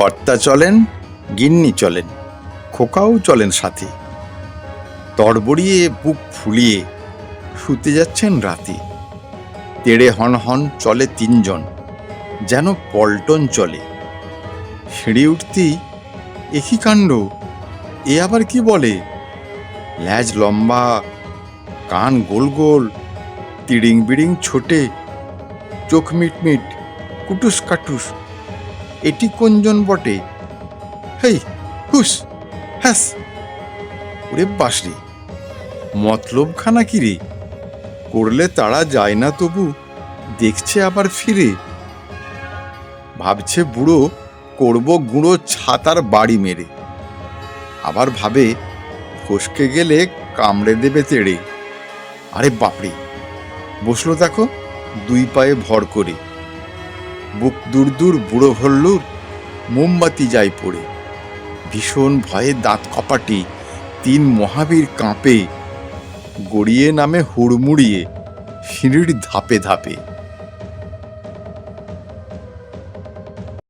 কর্তা চলেন, গিন্নি চলেন, খোকাও চলেন সাথে। তড়বড়িয়ে বুক ফুলিয়ে শুতে যাচ্ছেন রাতে। তেড়ে হন হন চলে তিনজন, যেন পল্টন চলে। সিঁড়ি উঠতেই একই কাণ্ড, এ আবার কি বলে? ল্যাজ লম্বা, কান গোল গোল, তিড়িং বিড়িং ছোটে, চোখ মিটমিট কুটুস কাটুস। এটি কোনজন বটে? হেই, হুস, হ্যাস। ওরে বাসরে, মতলবখানা কি রে? করলে তারা যায় না তবু দেখছে আবার ফিরে। ভাবছে বুড়ো করব গুঁড়ো ছাতার বাড়ি মেরে। আবার ভাবে, ফসকে গেলে কামড়ে দেবে তেড়ে। আরে বাপরে, বসল দেখো দুই পায়ে ভর করে। বুক দূর দূর বুড়ো ভল্লুর, মোমবাতি যায় পড়ে। ভীষণ ভয়ে দাঁত কপাটি তিন মহাবীর কাঁপে, গড়িয়ে নামে হুড়মুড়িয়ে সিঁড়ির ধাপে ধাপে।